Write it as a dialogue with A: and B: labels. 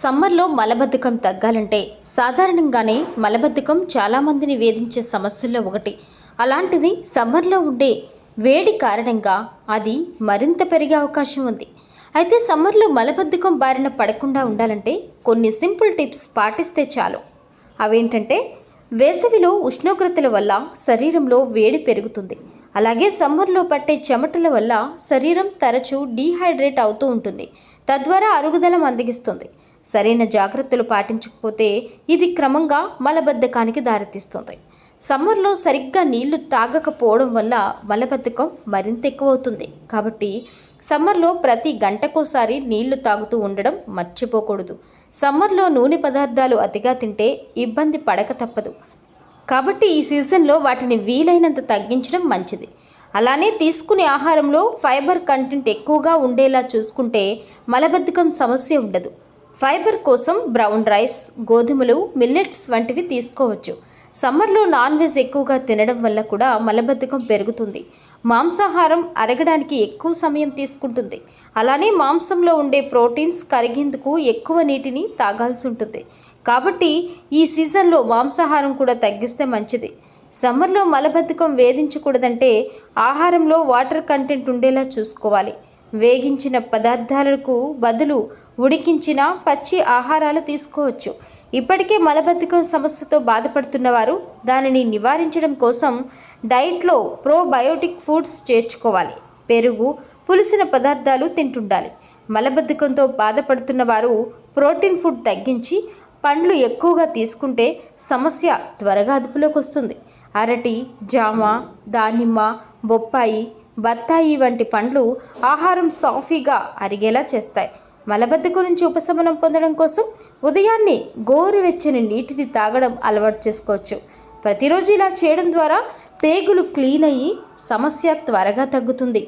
A: సమ్మర్లో మలబద్ధకం తగ్గాలంటే సాధారణంగానే మలబద్ధకం చాలామందిని వేధించే సమస్యల్లో ఒకటి. అలాంటిది సమ్మర్లో ఉండే వేడి కారణంగా అది మరింత పెరిగే అవకాశం ఉంది. అయితే సమ్మర్లో మలబద్ధకం బారిన పడకుండా ఉండాలంటే కొన్ని సింపుల్ టిప్స్ పాటిస్తే చాలు. అవేంటంటే వేసవిలో ఉష్ణోగ్రతల వల్ల శరీరంలో వేడి పెరుగుతుంది. అలాగే సమ్మర్లో పట్టే చెమటల వల్ల శరీరం తరచూ డీహైడ్రేట్ అవుతూ ఉంటుంది. తద్వారా అరుగుదల మందగిస్తుంది. సరైన జాగ్రత్తలు పాటించకపోతే ఇది క్రమంగా మలబద్ధకానికి దారితీస్తుంది. సమ్మర్లో సరిగ్గా నీళ్ళు తాగకపోవడం వల్ల మలబద్ధకం మరింత ఎక్కువ అవుతుంది కాబట్టి సమ్మర్లో ప్రతి గంటకోసారి నీళ్ళు తాగుతూ ఉండడం మర్చిపోకూడదు. సమ్మర్లో నూనె పదార్థాలు అతిగా తింటే ఇబ్బంది పడక తప్పదు. కాబట్టి ఈ సీజన్లో వాటిని వీలైనంత తగ్గించడం మంచిది. అలానే తీసుకునే ఆహారంలో ఫైబర్ కంటెంట్ ఎక్కువగా ఉండేలా చూసుకుంటే మలబద్ధకం సమస్య ఉండదు. ఫైబర్ కోసం బ్రౌన్ రైస్ గోధుమలు మిల్లెట్స్ వంటివి తీసుకోవచ్చు. సమ్మర్లో నాన్ వెజ్ ఎక్కువగా తినడం వల్ల కూడా మలబద్ధకం పెరుగుతుంది. మాంసాహారం అరగడానికి ఎక్కువ సమయం తీసుకుంటుంది. అలానే మాంసంలో ఉండే ప్రోటీన్స్ కరిగేందుకు ఎక్కువ నీటిని తాగాల్సి ఉంటుంది. కాబట్టి ఈ సీజన్లో మాంసాహారం కూడా తగ్గిస్తే మంచిది. సమ్మర్లో మలబద్ధకం వేధించకూడదంటే ఆహారంలో వాటర్ కంటెంట్ ఉండేలా చూసుకోవాలి. వేగించిన పదార్థాలకు బదులు ఉడికించిన పచ్చి ఆహారాలు తీసుకోవచ్చు. ఇప్పటికే మలబద్ధకం సమస్యతో బాధపడుతున్న వారు దానిని నివారించడం కోసం డైట్లో ప్రోబయోటిక్ ఫుడ్స్ చేర్చుకోవాలి. పెరుగు పులిసిన పదార్థాలు తింటుండాలి. మలబద్ధకంతో బాధపడుతున్న వారు ప్రోటీన్ ఫుడ్ తగ్గించి పండ్లు ఎక్కువగా తీసుకుంటే సమస్య త్వరగా అదుపులోకి వస్తుంది. అరటి జామ దానిమ్మ బొప్పాయి బత్తాయి వంటి పండ్లు ఆహారం సాఫీగా అరిగేలా చేస్తాయి. మలబద్ధకం నుంచి ఉపశమనం పొందడం కోసం ఉదయాన్నే గోరువెచ్చని నీటిని తాగడం అలవాటు చేసుకోవచ్చు. ప్రతిరోజు ఇలా చేయడం ద్వారా పేగులు క్లీన్ అయ్యి సమస్య త్వరగా తగ్గుతుంది.